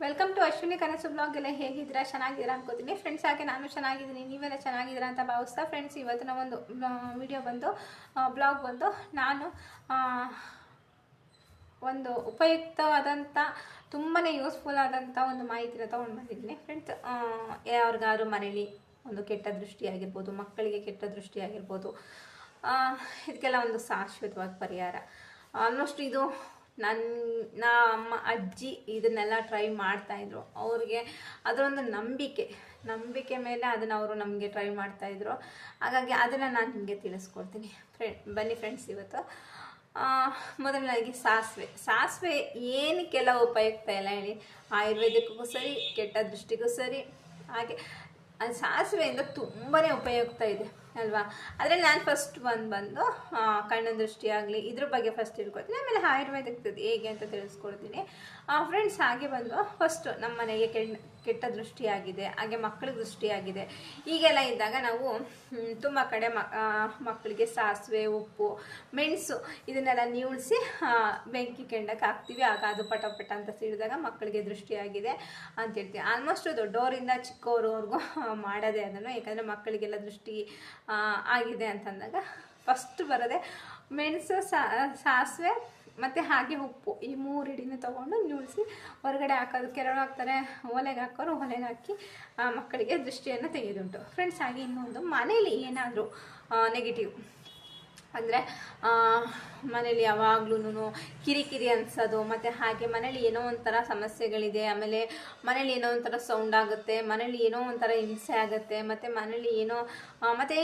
Welcome to Ashwini ಕನಸು blog ಎಲ್ಲ ಹೇಗಿದ್ದೀರಾ? ಚೆನ್ನಾಗಿದ್ದೀರಾ ಅನ್ಕೋತೀನಿ. ಫ್ರೆಂಡ್ಸ್ ಹಾಗೆ ನಾನು ಚೆನ್ನಾಗಿದ್ದೀನಿ ನೀವೆಲ್ಲ ಚೆನ್ನಾಗಿದ್ದೀರಾ ಅಂತ ಭಾವಿಸ್ತಾ ಫ್ರೆಂಡ್ಸ್ ಇವತ್ತಿನ ಒಂದು ವಿಡಿಯೋ ಬಂದು ಬ್ಲಾಗ್ ಬಂದು ನಾನು ಒಂದು ಉಪಯುಕ್ತವಾದಂಥ ತುಂಬಾ ಯೂಸ್ಫುಲ್ ಆದಂಥ ಒಂದು ಮಾಹಿತಿನ ತೊಗೊಂಡು ಬಂದಿದ್ದೀನಿ. ಫ್ರೆಂಡ್ಸ್ ಯಾರಿಗಾರು ಮನೇಲಿ ಒಂದು ಕೆಟ್ಟ ದೃಷ್ಟಿ ಆಗಿರ್ಬೋದು ಮಕ್ಕಳಿಗೆ ಕೆಟ್ಟ ದೃಷ್ಟಿ ಆಗಿರ್ಬೋದು ಆ, ಇದಕ್ಕೆಲ್ಲ ಒಂದು ಶಾಶ್ವತವಾದ ಪರಿಹಾರ. ಆಲ್ಮೋಸ್ಟ್ ಇದು ನನ್ನ ಅಮ್ಮ, ಅಜ್ಜಿ ಇದನ್ನೆಲ್ಲ ಟ್ರೈ ಮಾಡ್ತಾಯಿದ್ರು ಅವ್ರಿಗೆ ಅದರೊಂದು ನಂಬಿಕೆ. ನಂಬಿಕೆ ಮೇಲೆ ಅದನ್ನು ಅವರು ನಮಗೆ ಟ್ರೈ ಮಾಡ್ತಾಯಿದ್ರು ಹಾಗಾಗಿ ಅದನ್ನು ನಾನು ನಿಮಗೆ ತಿಳಿಸ್ಕೊಡ್ತೀನಿ. ಫ್ರೆಂಡ್ ಬನ್ನಿ ಫ್ರೆಂಡ್ಸ್ ಇವತ್ತು. ಮೊದಲನೇದಾಗಿ ಸಾಸಿವೆ. ಸಾಸಿವೆ ಏನಕ್ಕೆಲ್ಲ ಉಪಯುಕ್ತ ಇಲ್ಲ ಹೇಳಿ. ಆಯುರ್ವೇದಿಕ್ಕೂ ಸರಿ, ಕೆಟ್ಟ ದೃಷ್ಟಿಗೂ ಸರಿ. ಹಾಗೆ ಸಾಸಿವೆಯಿಂದ ತುಂಬಾ ಉಪಯುಕ್ತ ಇದೆ. ಅಲ್ವಾ? ಆದರೆ ನಾನು ಫಸ್ಟ್ ಒಂದು ಬಂದು ಕಣ್ಣಿನ ದೃಷ್ಟಿ ಆಗಲಿ, ಇದ್ರ ಬಗ್ಗೆ ಫಸ್ಟ್ ತಿಳ್ಕೊತೀನಿ ಆಮೇಲೆ ಆಯುರ್ವೇದಕ್ಕೆ ಹೇಗೆ ಅಂತ ತಿಳಿಸ್ಕೊಡ್ತೀನಿ. ಫ್ರೆಂಡ್ಸ್ ಹಾಗೆ ಬಂದು ಫಸ್ಟು ನಮ್ಮ ಮನೆಗೆ ಕೆಣ್ಣ ಕೆಟ್ಟ ದೃಷ್ಟಿಯಾಗಿದೆ, ಹಾಗೆ ಮಕ್ಕಳಿಗೆ ದೃಷ್ಟಿಯಾಗಿದೆ. ಹೀಗೆಲ್ಲ ಇದ್ದಾಗ ನಾವು ತುಂಬ ಕಡೆ ಮಕ್ಕಳಿಗೆ ಸಾಸಿವೆ, ಉಪ್ಪು, ಮೆಣಸು ಇದನ್ನೆಲ್ಲ ನೀವುಳಿಸಿ ಬೆಂಕಿ ಕೆಂಡಕ್ಕೆ ಹಾಕ್ತೀವಿ. ಆಗ ಅದು ಪಟ ಪಟ ಅಂತ ಸಿಡಿದಾಗ ಮಕ್ಕಳಿಗೆ ದೃಷ್ಟಿಯಾಗಿದೆ ಅಂತ ಹೇಳ್ತೀವಿ. ಆಲ್ಮೋಸ್ಟ್ ದೊಡ್ಡವರಿಂದ ಚಿಕ್ಕವ್ರವ್ರಿಗೂ ಮಾಡೋದೇ ಅದನ್ನು. ಯಾಕಂದರೆ ಮಕ್ಕಳಿಗೆಲ್ಲ ದೃಷ್ಟಿ ಆಗಿದೆ ಅಂತಂದಾಗ ಫಸ್ಟ್ ಬರೋದೆ ಮೆಣಸು ಸಾಸಿವೆ ಮತ್ತು ಹಾಗೆ ಉಪ್ಪು. ಈ ಮೂರು ಹಿಡಿನ ತೊಗೊಂಡು ನುಳಿಸಿ ಹೊರಗಡೆ ಹಾಕೋದು. ಕೆರಳು ಹಾಕ್ತಾರೆ ಒಲೆಗೆ ಹಾಕೋರು ಒಲೆಗೆ ಹಾಕಿ ಆ, ಮಕ್ಕಳಿಗೆ ದೃಷ್ಟಿಯನ್ನು ತೆಗೆದುಂಟು. ಫ್ರೆಂಡ್ಸ್ ಹಾಗೆ ಇನ್ನೊಂದು. ಮನೇಲಿ ಏನಾದರೂ ನೆಗೆಟಿವ್ ಅಂದರೆ ಮನೇಲಿ ಯಾವಾಗ್ಲೂ ಕಿರಿಕಿರಿ ಅನ್ಸೋದು, ಮತ್ತು ಹಾಗೆ ಮನೇಲಿ ಏನೋ ಒಂಥರ ಸಮಸ್ಯೆಗಳಿದೆ, ಆಮೇಲೆ ಮನೇಲಿ ಏನೋ ಒಂಥರ ಸೌಂಡ್ ಆಗುತ್ತೆ, ಮನೇಲಿ ಏನೋ ಒಂಥರ ಹಿಂಸೆ ಆಗುತ್ತೆ, ಮತ್ತು ಮನೇಲಿ ಏನೋ ಮತ್ತು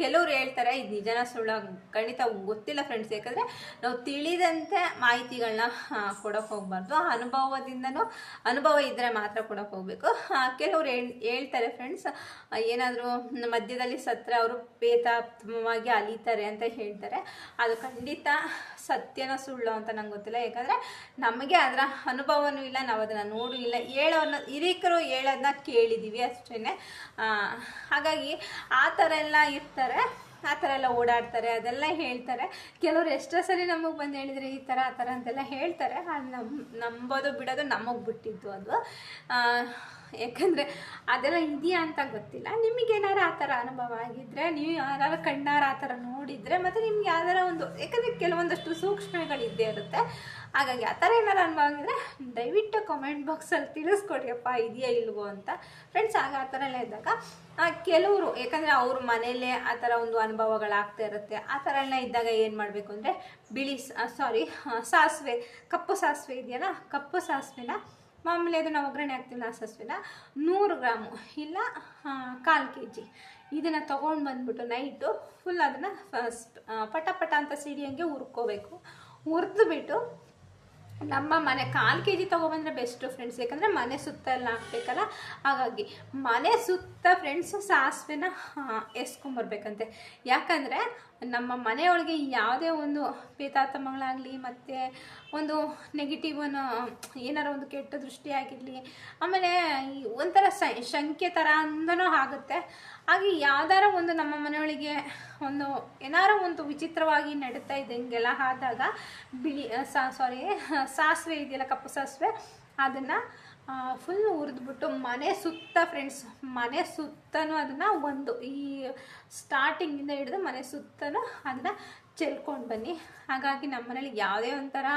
ಕೆಲವ್ರು ಹೇಳ್ತಾರೆ, ಇದು ನಿಜನ ಸುಳ್ಳು, ಖಂಡಿತ ಗೊತ್ತಿಲ್ಲ ಫ್ರೆಂಡ್ಸ್ ಯಾಕಂದರೆ ನಾವು ತಿಳಿದಂತೆ ಮಾಹಿತಿಗಳನ್ನ ಕೊಡೋಕೆ ಹೋಗ್ಬಾರ್ದು. ಅನುಭವದಿಂದನೂ, ಅನುಭವ ಇದ್ದರೆ ಮಾತ್ರ ಕೊಡೋಕೆ ಹೋಗಬೇಕು. ಕೆಲವ್ರು ಹೇಳ್ತಾರೆ ಫ್ರೆಂಡ್ಸ್ ಏನಾದರೂ ಮಧ್ಯದಲ್ಲಿ ಸತ್ತರೆ ಅವರು ಪೇತಾತ್ಮವಾಗಿ ಅಲಿತಾರೆ ಅಂತ ಹೇಳ್ತಾರೆ. ಅದು ಖಂಡಿತ ಸತ್ಯನ ಸುಳ್ಳು ಅಂತ ನಂಗೆ ಗೊತ್ತಿಲ್ಲ. ಯಾಕಂದರೆ ನಮಗೆ ಅದರ ಅನುಭವನೂ ಇಲ್ಲ, ನಾವು ಅದನ್ನು ನೋಡೂ ಇಲ್ಲ. ಹೇಳೋನ್ನ ಹಿರಿಕರು ಹೇಳೋದನ್ನ ಕೇಳಿದ್ದೀವಿ ಅಷ್ಟೇ ಹಾಗಾಗಿ ಆ ಥರ ಎಲ್ಲ ಇರ್ತಾರೆ. ಆ ಥರ ಎಲ್ಲ ಓಡಾಡ್ತಾರೆ, ಅದೆಲ್ಲ ಹೇಳ್ತಾರೆ. ಕೆಲವರು ಎಷ್ಟೋ ಸರಿ ನಮಗೆ ಬಂದು ಹೇಳಿದರೆ ಈ ಥರ, ಆ ಥರ ಅಂತೆಲ್ಲ ಹೇಳ್ತಾರೆ. ಅದು ನಮ್ಮ ನಂಬೋದು ಬಿಡೋದು ನಮಗೆ ಬಿಟ್ಟಿದ್ದು ಅದು. ಯಾಕಂದರೆ ಅದೆಲ್ಲ ಇದೆಯಾ ಅಂತ ಗೊತ್ತಿಲ್ಲ. ನಿಮಗೇನಾರು ಆ ಥರ ಅನುಭವ ಆಗಿದ್ದರೆ ನೀವು ಯಾರು ಕಣ್ಣಾರು ಆ ಥರ ನೋಡಿದರೆ ಮತ್ತು ನಿಮ್ಗೆ ಯಾವ್ದಾರ ಒಂದು, ಯಾಕಂದರೆ ಕೆಲವೊಂದಷ್ಟು ಸೂಕ್ಷ್ಮಗಳಿದ್ದೇ ಇರುತ್ತೆ. ಹಾಗಾಗಿ ಆ ಥರ ಏನಾರು ಅನುಭವ ದಯವಿಟ್ಟು ಕಾಮೆಂಟ್ ಬಾಕ್ಸಲ್ಲಿ ತಿಳಿಸ್ಕೊಡ್ರಿಯಪ್ಪ, ಇದೆಯಾ ಇಲ್ವೋ ಅಂತ. ಫ್ರೆಂಡ್ಸ್ ಆಗ ಆ ಥರ ಎಲ್ಲ ಇದ್ದಾಗ ಕೆಲವರು, ಯಾಕಂದರೆ ಅವ್ರ ಮನೆಯಲ್ಲೇ ಆ ಥರ ಒಂದು ಅನುಭವಗಳಾಗ್ತಾ ಇರುತ್ತೆ, ಆ ಥರ ಎಲ್ಲ ಇದ್ದಾಗ ಏನು ಮಾಡಬೇಕು ಅಂದರೆ, ಬಿಳಿ ಸಾರಿ ಸಾಸಿವೆ, ಕಪ್ಪು ಸಾಸಿವೆ ಇದೆಯಲ್ಲ, ಕಪ್ಪು ಸಾಸಿವೆನ, ಮಾಮೂಲಿ ಅದನ್ನು ಒಗ್ಗರಣೆ ಹಾಕ್ತೀವಿ ಆ ಸಾಸಿವೆನ, ನೂರು ಗ್ರಾಮು, ಇಲ್ಲ ಕಾಲು ಕೆ ಜಿ ಇದನ್ನು ತೊಗೊಂಡು ಬಂದ್ಬಿಟ್ಟು ನೈಟು ಫುಲ್ ಅದನ್ನು ಫಸ್ಟ್ ಪಟ ಪಟ ಅಂತ ಸಿಡಿಯಂಗೆ ಹುರ್ಕೋಬೇಕು. ಹುರಿದ್ಬಿಟ್ಟು ನಮ್ಮ ಮನೆ ಕಾಲು ಕೆ ಜಿ ತೊಗೊಬಂದ್ರೆ ಬೆಸ್ಟು ಫ್ರೆಂಡ್ಸ್ ಯಾಕಂದರೆ ಮನೆ ಸುತ್ತ ಎಲ್ಲ ಹಾಕ್ಬೇಕಲ್ಲ ಹಾಗಾಗಿ ಮನೆ ಸುತ್ತ ಫ್ರೆಂಡ್ಸು ಸಾಸಿವೆನ ಎಸ್ಕೊಂಬರ್ಬೇಕಂತೆ ಯಾಕಂದರೆ ನಮ್ಮ ಮನೆಯೊಳಗೆ ಯಾವುದೇ ಒಂದು ಪೇತಾತಮಗಳಾಗಲಿ ಮತ್ತು ಒಂದು ನೆಗೆಟಿವ್ ಏನಾರ ಒಂದು ಕೆಟ್ಟ ದೃಷ್ಟಿ ಆಗಿರಲಿ, ಆಮೇಲೆ ಒಂಥರ ಶಂಕೆ ಥರ ಅಂದನೂ ಆಗುತ್ತೆ. ಹಾಗೆ ಯಾವ್ದಾರ ಒಂದು ನಮ್ಮ ಮನೆಯೊಳಗೆ ಒಂದು, ಏನಾರ ಒಂದು ವಿಚಿತ್ರವಾಗಿ ನಡೀತಾ ಇದ್ದಂಗೆಲ್ಲ ಆದಾಗ ಬಿಳಿ ಸಾರಿ ಸಾಸಿವೆ ಇದೆಯಲ್ಲ, ಕಪ್ಪು ಸಾಸಿವೆ, ಅದನ್ನು ಫುಲ್ ಹುರಿದ್ಬಿಟ್ಟು ಮನೆ ಸುತ್ತ ಫ್ರೆಂಡ್ಸ್ ಮನೆ ಸುತ್ತನೂ ಅದನ್ನು ಒಂದು ಈ ಸ್ಟಾರ್ಟಿಂಗಿಂದ ಹಿಡಿದು ಮನೆ ಸುತ್ತಲೂ ಅದನ್ನು ಚೆಲ್ಕೊಂಡು ಬನ್ನಿ. ಹಾಗಾಗಿ ನಮ್ಮ ಮನೇಲಿ ಯಾವುದೇ ಒಂಥರ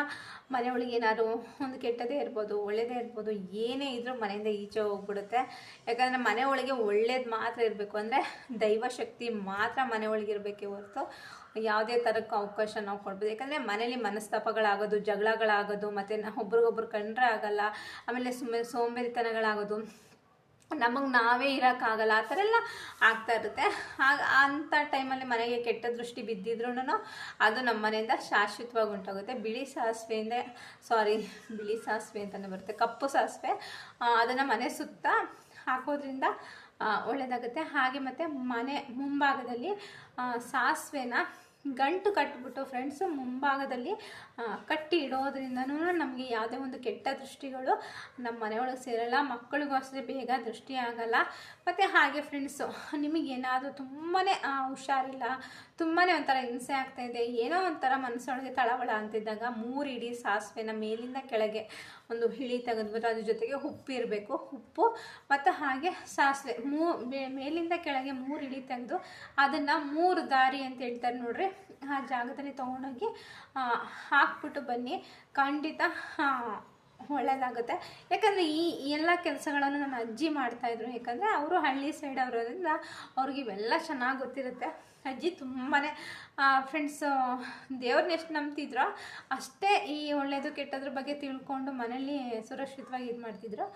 ಮನೆಯೊಳಗೆ ಏನಾದ್ರು ಒಂದು ಕೆಟ್ಟದೇ ಇರ್ಬೋದು ಒಳ್ಳೆಯದೇ ಇರ್ಬೋದು, ಏನೇ ಇದ್ರೂ ಮನೆಯಿಂದ ಈಚೆ ಹೋಗ್ಬಿಡುತ್ತೆ. ಯಾಕಂದರೆ ಮನೆ ಒಳಗೆ ಒಳ್ಳೇದು ಮಾತ್ರ ಇರಬೇಕು. ಅಂದರೆ ದೈವಶಕ್ತಿ ಮಾತ್ರ ಮನೆ ಒಳಗೆ ಇರಬೇಕೇ ಹೊರತು ಯಾವುದೇ ಥರಕ್ಕೆ ಅವಕಾಶ ನಾವು ಕೊಡ್ಬೋದು. ಯಾಕಂದರೆ ಮನೇಲಿ ಮನಸ್ತಾಪಗಳಾಗೋದು, ಜಗಳಗಳಾಗೋದು, ಮತ್ತು ಒಬ್ರಿಗೊಬ್ರು ಕಂಡ್ರೆ ಆಗೋಲ್ಲ. ಆಮೇಲೆ ಸುಮ್ಮನೆ ಸೋಂಬೇರಿತನಗಳಾಗೋದು ನಮಗೆ ನಾವೇ ಇರೋಕ್ಕಾಗಲ್ಲ, ಆ ಥರ ಎಲ್ಲ ಆಗ್ತಾ ಇರುತ್ತೆ. ಆಗ ಅಂಥ ಟೈಮಲ್ಲಿ ಮನೆಗೆ ಕೆಟ್ಟ ದೃಷ್ಟಿ ಬಿದ್ದಿದ್ರೂ ಅದು ನಮ್ಮ ಮನೆಯಿಂದ ಶಾಶ್ವತವಾಗಿ ಉಂಟಾಗುತ್ತೆ. ಬಿಳಿ ಸಾಸಿವೆಯಿಂದ ಸಾರಿ ಬಿಳಿ ಸಾಸಿವೆ ಅಂತಲೇ ಬರುತ್ತೆ, ಕಪ್ಪು ಸಾಸಿವೆ ಅದನ್ನು ಮನೆ ಸುತ್ತ ಹಾಕೋದ್ರಿಂದ ಒಳ್ಳೆಯದಾಗುತ್ತೆ ಹಾಗೆ ಮತ್ತು ಮನೆ ಮುಂಭಾಗದಲ್ಲಿ ಸಾಸಿವೆನ ಗಂಟು ಕಟ್ಬಿಟ್ಟು ಫ್ರೆಂಡ್ಸು ಮುಂಭಾಗದಲ್ಲಿ ಕಟ್ಟಿ ಇಡೋದ್ರಿಂದನೂ ನಮಗೆ ಯಾವುದೇ ಒಂದು ಕೆಟ್ಟ ದೃಷ್ಟಿಗಳು ನಮ್ಮ ಮನೆಯೊಳಗೆ ಸೇರಲ್ಲ ಮಕ್ಕಳಿಗೂ ಅಷ್ಟೇ ಬೇಗ ದೃಷ್ಟಿ ಆಗಲ್ಲ. ಮತ್ತು ಹಾಗೆ ಫ್ರೆಂಡ್ಸು ನಿಮಗೇನಾದರೂ ತುಂಬಾ ಹುಷಾರಿಲ್ಲ ತುಂಬಾ ಒಂಥರ ಹಿಂಸೆ ಆಗ್ತಾ ಇದೆ. ಏನೋ ಒಂಥರ ಮನಸ್ಸೊಳಗೆ ತಳವಳ ಅಂತಿದ್ದಾಗ ಮೂರು ಇಡೀ ಸಾಸಿವೆನ ಮೇಲಿಂದ ಕೆಳಗೆ ಒಂದು ಹಿಳಿ ತೆಗೆದ್ಬಿಟ್ಟು ಅದ್ರ ಜೊತೆಗೆ ಉಪ್ಪು ಇರಬೇಕು. ಉಪ್ಪು ಮತ್ತು ಹಾಗೆ ಸಾಸಿವೆ. ಮೂ ಮೇಲಿಂದ ಕೆಳಗೆ ಮೂರು ಇಳಿ ತೆಗೆದು ಅದನ್ನು ಮೂರು ದಾರಿ ಅಂತ ಹೇಳ್ತಾರೆ ನೋಡ್ರಿ. ಆ ಜಾಗದಲ್ಲಿ ತೊಗೊಂಡೋಗಿ ಹಾಕ್ಬಿಟ್ಟು ಬನ್ನಿ. ಖಂಡಿತ ಒಳ್ಳೆಯದಾಗುತ್ತೆ ಯಾಕಂದರೆ ಈ ಎಲ್ಲ ಕೆಲಸಗಳನ್ನು ನನ್ನ ಅಜ್ಜಿ ಮಾಡ್ತಾಯಿದ್ರು ಯಾಕಂದರೆ ಅವರು ಹಳ್ಳಿ ಸೈಡ್ ಅವರೋದ್ರಿಂದ ಅವ್ರಿಗೆ ಇವೆಲ್ಲ ಚೆನ್ನಾಗಿ ಗೊತ್ತಿರುತ್ತೆ. ಅಜ್ಜಿ ತುಂಬಾ ಫ್ರೆಂಡ್ಸು ದೇವ್ರನ್ನ ಎಷ್ಟು ನಂಬ್ತಿದ್ರೋ ಅಷ್ಟೇ ಈ ಒಳ್ಳೆಯದು ಕೆಟ್ಟದ್ರ ಬಗ್ಗೆ ತಿಳ್ಕೊಂಡು ಮನೇಲಿ ಸುರಕ್ಷಿತವಾಗಿ ಇದು ಮಾಡ್ತಿದ್ರು.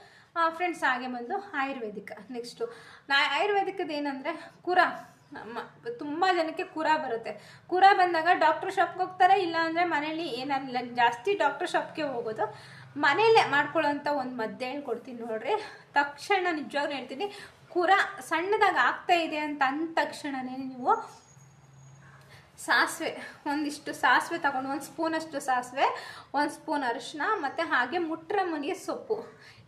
ಫ್ರೆಂಡ್ಸ್ ಹಾಗೆ ಬಂದು ಆಯುರ್ವೇದಿಕ್. ನೆಕ್ಸ್ಟು ನಾ, ಆಯುರ್ವೇದಿಕದ ಏನಂದರೆ ಕುರ. ತುಂಬ ಜನಕ್ಕೆ ಕುರ ಬರುತ್ತೆ. ಕುರ ಬಂದಾಗ ಡಾಕ್ಟ್ರ್ ಶಾಪ್ಗೆ ಹೋಗ್ತಾರೆ, ಇಲ್ಲಾಂದರೆ ಮನೇಲಿ ಏನಿಲ್ಲ ಜಾಸ್ತಿ ಡಾಕ್ಟ್ರ್ ಶಾಪ್ಗೆ ಹೋಗೋದು. ಮನೇಲೆ ಮಾಡ್ಕೊಳ್ಳೋಂಥ ಒಂದು ಮದ್ದು ಹೇಳ್ಕೊಡ್ತೀನಿ ನೋಡ್ರಿ. ತಕ್ಷಣ ನಿಜವಾಗ್ಲೂ ಹೇಳ್ತೀನಿ, ಕುರ ಸಣ್ಣದಾಗಿ ಆಗ್ತಾ ಇದೆ ಅಂತ ಅಂದ ತಕ್ಷಣನೇ ನೀವು ಸಾಸಿವೆ ಒಂದಿಷ್ಟು ಸಾಸಿವೆ ತಗೊಂಡು ಒಂದು ಸ್ಪೂನಷ್ಟು ಸಾಸಿವೆ ಒಂದು ಸ್ಪೂನ್ ಅರಿಶಿನ ಮತ್ತು ಹಾಗೆ ಮುಟ್ರ ಸೊಪ್ಪು.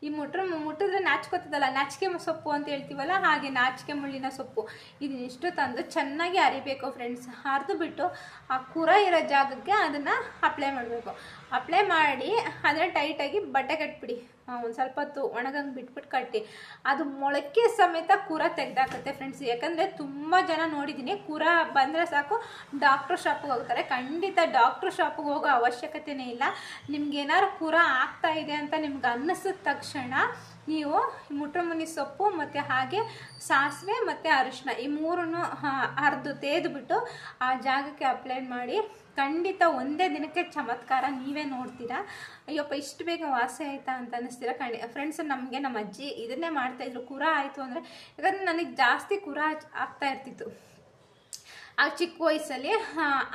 ಈ ಮುಟ್ರ ಮುಟ್ಟಿದ್ರೆ ನಾಚ್ಕೋತದಲ್ಲ, ನಾಚಿಕೆ ಸೊಪ್ಪು ಅಂತ ಹೇಳ್ತೀವಲ್ಲ, ಹಾಗೆ ನಾಚಿಕೆ ಮುಳ್ಳಿನ ಸೊಪ್ಪು. ಇದನ್ನಿಷ್ಟು ತಂದು ಚೆನ್ನಾಗಿ ಅರಿಬೇಕು ಫ್ರೆಂಡ್ಸ್ ಹರಿದು ಬಿಟ್ಟು ಆ ಕುರ ಇರೋ ಜಾಗಕ್ಕೆ ಅದನ್ನು ಅಪ್ಲೈ ಮಾಡಬೇಕು. ಅಪ್ಲೈ ಮಾಡಿ ಅದನ್ನು ಟೈಟಾಗಿ ಬಟ್ಟೆ ಕಟ್ಬಿಡಿ. ಒಂದು ಸ್ವಲ್ಪ ಹೊತ್ತು ಒಣಗಂಗೆ ಬಿಟ್ಬಿಟ್ಟು ಕಟ್ಟಿ. ಅದು ಮೊಳಕೆ ಸಮೇತ ಕುರ ತೆಗ್ದಾಕತ್ತೆ ಫ್ರೆಂಡ್ಸ್ ಯಾಕಂದರೆ ತುಂಬ ಜನ ನೋಡಿದ್ದೀನಿ ಕುರ ಬಂದರೆ ಸಾಕು ಡಾಕ್ಟ್ರ್ ಶಾಪಿಗೆ ಹೋಗ್ತಾರೆ. ಖಂಡಿತ ಡಾಕ್ಟ್ರ್ ಶಾಪಿಗೆ ಹೋಗೋ ಅವಶ್ಯಕತೆನೇ ಇಲ್ಲ. ನಿಮ್ಗೆ ಏನಾದ್ರು ಕುರ ಆಗ್ತಾ ಇದೆ ಅಂತ ನಿಮ್ಗೆ ಅನ್ನಿಸಿದ ತಕ್ಷಣ ನೀವು ಮುಟ್ರಮುನಿ ಸೊಪ್ಪು ಮತ್ತು ಹಾಗೆ ಸಾಸಿವೆ ಮತ್ತು ಅರಿಶಿನ ಈ ಮೂರನ್ನು ಅರ್ದು ತೇದ್ಬಿಟ್ಟು ಆ ಜಾಗಕ್ಕೆ ಅಪ್ಲೈ ಮಾಡಿ ಖಂಡಿತ ಒಂದೇ ದಿನಕ್ಕೆ ಚಮತ್ಕಾರ ನೀವೇ ನೋಡ್ತೀರಾ. ಅಯ್ಯಪ್ಪ, ಇಷ್ಟು ಬೇಗ ವಾಸಿ ಆಯ್ತಾ ಅಂತ ಅನ್ನಿಸ್ತೀರಾ? ಖಂಡಿ ಫ್ರೆಂಡ್ಸ್ ನಮಗೆ ನಮ್ಮ ಅಜ್ಜಿ ಇದನ್ನೇ ಮಾಡ್ತಾಯಿದ್ರು ಕುರ ಆಯಿತು ಅಂದರೆ, ಯಾಕಂದರೆ ನನಗೆ ಜಾಸ್ತಿ ಕುರ ಆಗ್ತಾ ಇರ್ತಿತ್ತು. ಆ ಚಿಕ್ಕ ವಯಸ್ಸಲ್ಲಿ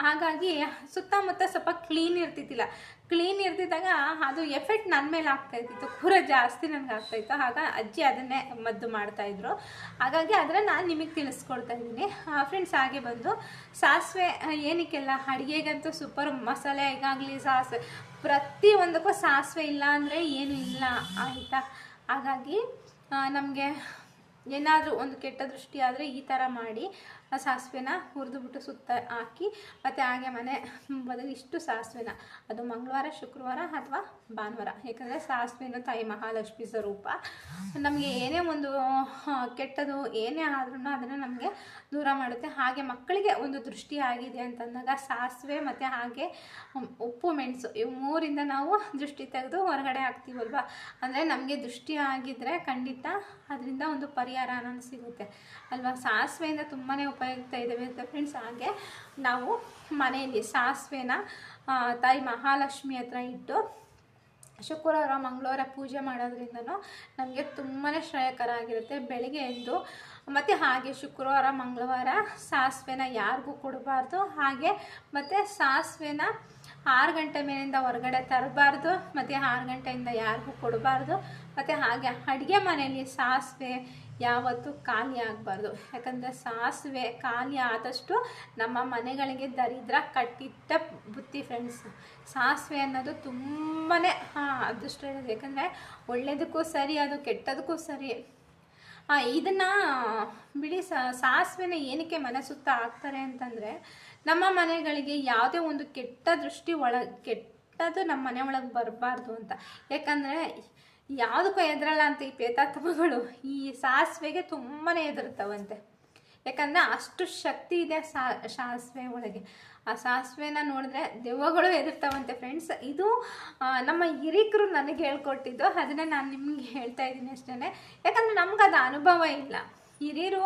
ಹಾಗಾಗಿ ಸುತ್ತಮುತ್ತ ಸ್ವಲ್ಪ ಕ್ಲೀನ್ ಇರ್ತಿದ್ದಿಲ್ಲ. ಕ್ಲೀನ್ ಇರ್ತಿದ್ದಾಗ ಅದು ಎಫೆಕ್ಟ್ ನನ್ನ ಮೇಲೆ ಆಗ್ತಾ ಇರ್ತಿತ್ತು. ಕೂರ ಜಾಸ್ತಿ ನನಗೆ ಆಗ್ತಾಯಿತ್ತು ಆಗ ಅಜ್ಜಿ ಅದನ್ನೇ ಮದ್ದು ಮಾಡ್ತಾಯಿದ್ರು ಹಾಗಾಗಿ ಅದನ್ನು ನಾನು ನಿಮಗೆ ತಿಳಿಸ್ಕೊಡ್ತಾ ಇದ್ದೀನಿ. ಫ್ರೆಂಡ್ಸ್ ಹಾಗೆ ಬಂದು ಸಾಸಿವೆ ಏನಕ್ಕೆಲ್ಲ ಅಡುಗೆಗಂತೂ ಸೂಪರ್ ಮಸಾಲೆ ಈಗಾಗಲಿ ಸಾಸಿವೆ ಪ್ರತಿಯೊಂದಕ್ಕೂ ಸಾಸಿವೆ ಇಲ್ಲ ಅಂದರೆ ಏನೂ ಇಲ್ಲ, ಆಯಿತಾ? ಹಾಗಾಗಿ ನಮಗೆ ಏನಾದರೂ ಒಂದು ಕೆಟ್ಟ ದೃಷ್ಟಿ ಆದರೆ ಈ ಥರ ಮಾಡಿ ಆ ಸಾಸಿವೆನ ಹುರಿದುಬಿಟ್ಟು ಸುತ್ತ ಹಾಕಿ, ಮತ್ತು ಹಾಗೆ ಮನೆ ಬದಲು ಇಷ್ಟು ಸಾಸಿವೆನ. ಅದು ಮಂಗಳವಾರ, ಶುಕ್ರವಾರ ಅಥವಾ ಭಾನುವಾರ. ಯಾಕಂದರೆ ಸಾಸಿವೆನೂ ತಾಯಿ ಮಹಾಲಕ್ಷ್ಮಿ ಸ್ವರೂಪ. ನಮಗೆ ಏನೇ ಒಂದು ಕೆಟ್ಟದು ಏನೇ ಆದ್ರೂ ಅದನ್ನು ನಮಗೆ ದೂರ ಮಾಡುತ್ತೆ. ಹಾಗೆ ಮಕ್ಕಳಿಗೆ ಒಂದು ದೃಷ್ಟಿ ಆಗಿದೆ ಅಂತಂದಾಗ ಸಾಸಿವೆ ಮತ್ತು ಹಾಗೆ ಉಪ್ಪು, ಮೆಣಸು ಇವು ಮೂರಿಂದ ನಾವು ದೃಷ್ಟಿ ತೆಗೆದು ಹೊರಗಡೆ ಹಾಕ್ತೀವಲ್ವಾ? ಅಂದರೆ ನಮಗೆ ದೃಷ್ಟಿ ಆಗಿದ್ದರೆ ಖಂಡಿತ ಅದರಿಂದ ಒಂದು ಪರಿಹಾರ ಅನ್ನೋದು ಸಿಗುತ್ತೆ. ಅಲ್ವಾ? ಸಾಸಿವೆಯಿಂದ ತುಂಬಾ ಉಪಯುಕ್ತ ಇದ್ದಾವೆ ಅಂತ ಫ್ರೆಂಡ್ಸ್ ಹಾಗೆ ನಾವು ಮನೆಯಲ್ಲಿ ಸಾಸಿವೆನ ತಾಯಿ ಮಹಾಲಕ್ಷ್ಮಿ ಹತ್ರ ಇಟ್ಟು ಶುಕ್ರವಾರ ಮಂಗಳವಾರ ಪೂಜೆ ಮಾಡೋದ್ರಿಂದನೂ ನಮಗೆ ತುಂಬಾ ಶ್ರೇಯಕರ ಆಗಿರುತ್ತೆ ಬೆಳಿಗ್ಗೆ ಎದ್ದು ಮತ್ತು ಹಾಗೆ ಶುಕ್ರವಾರ, ಮಂಗಳವಾರ ಸಾಸಿವೆನ ಯಾರಿಗೂ ಕೊಡಬಾರ್ದು. ಹಾಗೆ ಮತ್ತು ಸಾಸಿವೆನ ಆರು ಗಂಟೆ ಮೇಲಿಂದ ಹೊರಗಡೆ ತರಬಾರ್ದು. ಮತ್ತು ಆರು ಗಂಟೆಯಿಂದ ಯಾರಿಗೂ ಕೊಡಬಾರ್ದು. ಮತ್ತು ಹಾಗೆ ಅಡುಗೆ ಮನೆಯಲ್ಲಿ ಸಾಸಿವೆ ಯಾವತ್ತೂ ಖಾಲಿ ಆಗಬಾರ್ದು. ಯಾಕಂದರೆ ಸಾಸಿವೆ ಖಾಲಿ ಆದಷ್ಟು ನಮ್ಮ ಮನೆಗಳಿಗೆ ದರಿದ್ರ ಕಟ್ಟಿಟ್ಟ ಬುತ್ತಿ ಫ್ರೆಂಡ್ಸ್ ಸಾಸಿವೆ ಅನ್ನೋದು ತುಂಬಾ ಅದೃಷ್ಟ ಇರೋದು. ಯಾಕಂದರೆ ಒಳ್ಳೆಯದಕ್ಕೂ ಸರಿ, ಅದು ಕೆಟ್ಟದಕ್ಕೂ ಸರಿ. ಇದನ್ನು ಬಿಡಿ ಸಾಸಿವೆನ ಏನಕ್ಕೆ ಮನೆ ಸುತ್ತ ಹಾಕ್ತಾರೆ ಅಂತಂದರೆ, ನಮ್ಮ ಮನೆಗಳಿಗೆ ಯಾವುದೇ ಒಂದು ಕೆಟ್ಟ ದೃಷ್ಟಿ ಒಳಗೆ ಕೆಟ್ಟದು ನಮ್ಮ ಮನೆ ಒಳಗೆ ಬರಬಾರ್ದು ಅಂತ. ಯಾಕಂದರೆ ಯಾವುದಕ್ಕೂ ಎದುರಲ್ಲ ಅಂತ ಈ ಪೇತಾತ್ಮಗಳು ಈ ಸಾಸಿವೆಗೆ ತುಂಬಾ ಎದುರುತ್ತವಂತೆ ಯಾಕಂದರೆ ಅಷ್ಟು ಶಕ್ತಿ ಇದೆ ಸಾ, ಸಾಸಿವೆ ಒಳಗೆ. ಆ ಸಾಸಿವೆನ ನೋಡಿದ್ರೆ ದೆವ್ವಗಳು ಎದುರ್ತಾವಂತೆ ಫ್ರೆಂಡ್ಸ್ ಇದು ನಮ್ಮ ಹಿರಿಕರು ನನಗೆ ಹೇಳ್ಕೊಟ್ಟಿದ್ದು. ಅದನ್ನೇ ನಾನು ನಿಮ್ಗೆ ಹೇಳ್ತಾ ಇದ್ದೀನಿ ಅಷ್ಟೇ ಯಾಕಂದರೆ ನಮ್ಗೆ ಅದು ಅನುಭವ ಇಲ್ಲ. ಹಿರಿಯರು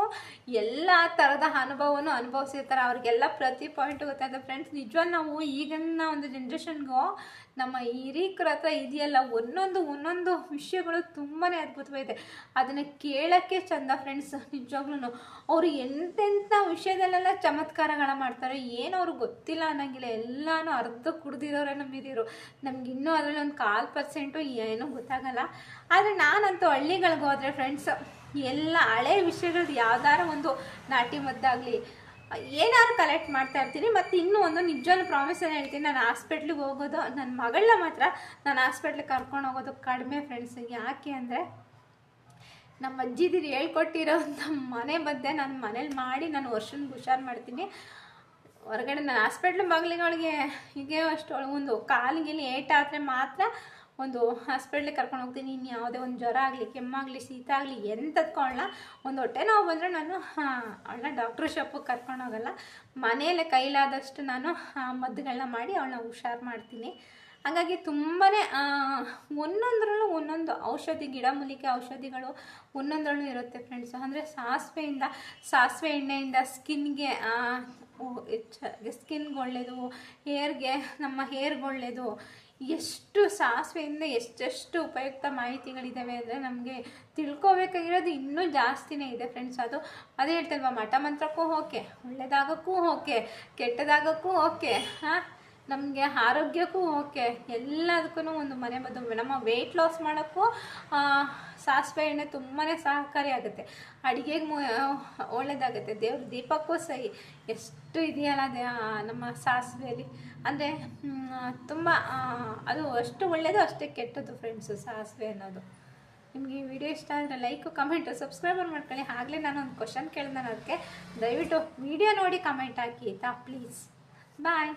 ಎಲ್ಲ ಥರದ ಅನುಭವವನ್ನು ಅನುಭವಿಸಿರ್ತಾರೆ. ಅವ್ರಿಗೆಲ್ಲ ಪ್ರತಿ ಪಾಯಿಂಟ್ ಗೊತ್ತಾಯ್ತು. ಫ್ರೆಂಡ್ಸ್ ನಿಜವಾಗಿ ನಾವು ಈಗಿನ ಒಂದು ಜನ್ರೇಷನ್ಗೂ ನಮ್ಮ ಹಿರಿಯಕ್ರ ಹತ್ರ ಇದೆಯಲ್ಲ, ಒಂದೊಂದು ಒಂದೊಂದು ವಿಷಯಗಳು ತುಂಬಾ ಅದ್ಭುತವಾಗಿದೆ. ಅದನ್ನು ಕೇಳೋಕ್ಕೆ ಚಂದ ಫ್ರೆಂಡ್ಸ್ ನಿಜವಾಗ್ಲೂ ಅವರು ಎಂತೆಂಥ ವಿಷಯದಲ್ಲೆಲ್ಲ ಚಮತ್ಕಾರಗಳ ಮಾಡ್ತಾರೆ, ಏನು ಅವ್ರಿಗೆ ಗೊತ್ತಿಲ್ಲ ಅನ್ನೋಂಗಿಲ್ಲ. ಎಲ್ಲನೂ ಅರ್ಧ ಕುಡ್ದಿರೋರೆ ನಮ್ಮ ಹಿರಿಯರು. ನಮ್ಗೆ ಇನ್ನೂ ಅದರಲ್ಲಿ ಒಂದು ಕಾಲು ಪರ್ಸೆಂಟು ಏನೂ ಗೊತ್ತಾಗಲ್ಲ. ಆದರೆ ನಾನಂತೂ ಹಳ್ಳಿಗಳಿಗೆ ಹೋದರೆ ಫ್ರೆಂಡ್ಸ್ ಎಲ್ಲ ಹಳೆ ವಿಷಯಗಳದ್ದು ಯಾವ್ದಾರ ಒಂದು ನಾಟಿ ಮದ್ದಾಗಲಿ, ಏನಾದ್ರು ಕಲೆಕ್ಟ್ ಮಾಡ್ತಾ ಇರ್ತೀನಿ. ಮತ್ತು ಇನ್ನೂ ಒಂದು ನಿಜವಾಗ್ಲೂ ಪ್ರಾಮಿಸ್ ಏನು ಹೇಳ್ತೀನಿ. ನಾನು ಹಾಸ್ಪಿಟ್ಲಿಗೆ ಹೋಗೋದು ನನ್ನ ಮಗಳನ್ನ ಮಾತ್ರ ನಾನು ಹಾಸ್ಪಿಟ್ಲಿಗೆ ಕರ್ಕೊಂಡು ಹೋಗೋದು ಕಡಿಮೆ ಫ್ರೆಂಡ್ಸ್ ಯಾಕೆ ಅಂದರೆ ನಮ್ಮ ಅಜ್ಜಿದಿರು ಹೇಳ್ಕೊಟ್ಟಿರೋಂಥ ಮನೆ ಮದ್ದೆ ನಾನು ಮನೇಲಿ ಮಾಡಿ ನಾನು ವರ್ಷನ ಹುಷಾರು ಮಾಡ್ತೀನಿ. ಹೊರಗಡೆ ನಾನು ಹಾಸ್ಪಿಟ್ಲ್ ಬಾಗಿಲಿಗಳಿಗೆ ಹೀಗೆ ಅಷ್ಟು ಒಂದು ಕಾಲಿಗೆ ಏಟಾದರೆ ಮಾತ್ರ ಒಂದು ಹಾಸ್ಪಿಟ್ಲಿಗೆ ಕರ್ಕೊಂಡು ಹೋಗ್ತೀನಿ ಇನ್ನು ಯಾವುದೇ ಒಂದು ಜ್ವರ ಆಗಲಿ ಕೆಮ್ಮಾಗಲಿ ಶೀತ ಆಗಲಿ ಎಂಥದ್ಕೊಳ್ಳ ಒಂದು ಹೊಟ್ಟೆ ನೋವು ಬಂದರೆ ನಾನು ಅವಳನ್ನ ಡಾಕ್ಟ್ರ್ ಶಾಪಿಗೆ ಕರ್ಕೊಂಡು ಹೋಗಲ್ಲ. ಮನೆಯಲ್ಲೇ ಕೈಲಾದಷ್ಟು ನಾನು ಮದ್ದುಗಳನ್ನ ಮಾಡಿ ಅವಳನ್ನ ಹುಷಾರು ಮಾಡ್ತೀನಿ. ಹಾಗಾಗಿ ತುಂಬಾ ಒಂದೊಂದರಲ್ಲೂ ಒಂದೊಂದು ಔಷಧಿ ಗಿಡಮೂಲಿಕೆ ಔಷಧಿಗಳು ಒಂದೊಂದರಲ್ಲೂ ಇರುತ್ತೆ ಫ್ರೆಂಡ್ಸು ಅಂದರೆ ಸಾಸಿವೆಯಿಂದ, ಸಾಸಿವೆ ಎಣ್ಣೆಯಿಂದ ಸ್ಕಿನ್ಗೆ ಸ್ಕಿನ್ಗೆ ಒಳ್ಳೆಯದು ಹೇರ್ಗೆ, ನಮ್ಮ ಹೇರ್ಗೆ ಒಳ್ಳೆಯದು ಎಷ್ಟು ಸಾಸಿವೆಯಿಂದ ಎಷ್ಟೆಷ್ಟು ಉಪಯುಕ್ತ ಮಾಹಿತಿಗಳಿದ್ದಾವೆ ಅಂದರೆ ನಮಗೆ ತಿಳ್ಕೊಬೇಕಾಗಿರೋದು ಇನ್ನೂ ಜಾಸ್ತಿನೇ ಇದೆ ಫ್ರೆಂಡ್ಸ್ ಅದು ಅದೇ ಹೇಳ್ತಲ್ವಾ ಮಠ ಮಂತ್ರಕ್ಕೂ ಓಕೆ ಒಳ್ಳೆಯದಾಗೋಕ್ಕೂ ಓಕೆ ಕೆಟ್ಟದಾಗಕ್ಕೂ ಓಕೆ ಹಾಂ? ನಮಗೆ ಆರೋಗ್ಯಕ್ಕೂ ಓಕೆ. ಎಲ್ಲದಕ್ಕೂ ಒಂದು ಮನೆ ಮದ್ದು ನಮ್ಮ ವೆಯ್ಟ್ ಲಾಸ್ ಮಾಡೋಕ್ಕೂ ಸಾಸಿವೆ ಎಣ್ಣೆ ತುಂಬಾ ಸಹಕಾರಿಯಾಗುತ್ತೆ ಅಡುಗೆಗೆ ಮು ಒಳ್ಳೆಯದಾಗುತ್ತೆ ದೇವ್ರ ದೀಪಕ್ಕೂ ಸಹಿ. ಎಷ್ಟು ಇದೆಯಲ್ಲ ಆ, ನಮ್ಮ ಸಾಸಿವೆಯಲ್ಲಿ ಅಂದರೆ ತುಂಬ ಅದು ಅಷ್ಟು ಒಳ್ಳೆಯದು ಅಷ್ಟೇ ಕೆಟ್ಟದ್ದು ಫ್ರೆಂಡ್ಸು ಸಾಸಿವೆ ಅನ್ನೋದು. ನಿಮಗೆ ಈ ವಿಡಿಯೋ ಇಷ್ಟ ಆದರೆ ಲೈಕು ಕಮೆಂಟು ಸಬ್ಸ್ಕ್ರೈಬರ್ ಮಾಡ್ಕೊಳ್ಳಿ. ಆಗಲೇ ನಾನು ಒಂದು ಕ್ವಶನ್ ಕೇಳಿದೆ ಅದಕ್ಕೆ. ದಯವಿಟ್ಟು ವಿಡಿಯೋ ನೋಡಿ ಕಮೆಂಟ್ ಹಾಕಿ ಆಯಿತಾ? ಪ್ಲೀಸ್ ಬಾಯ್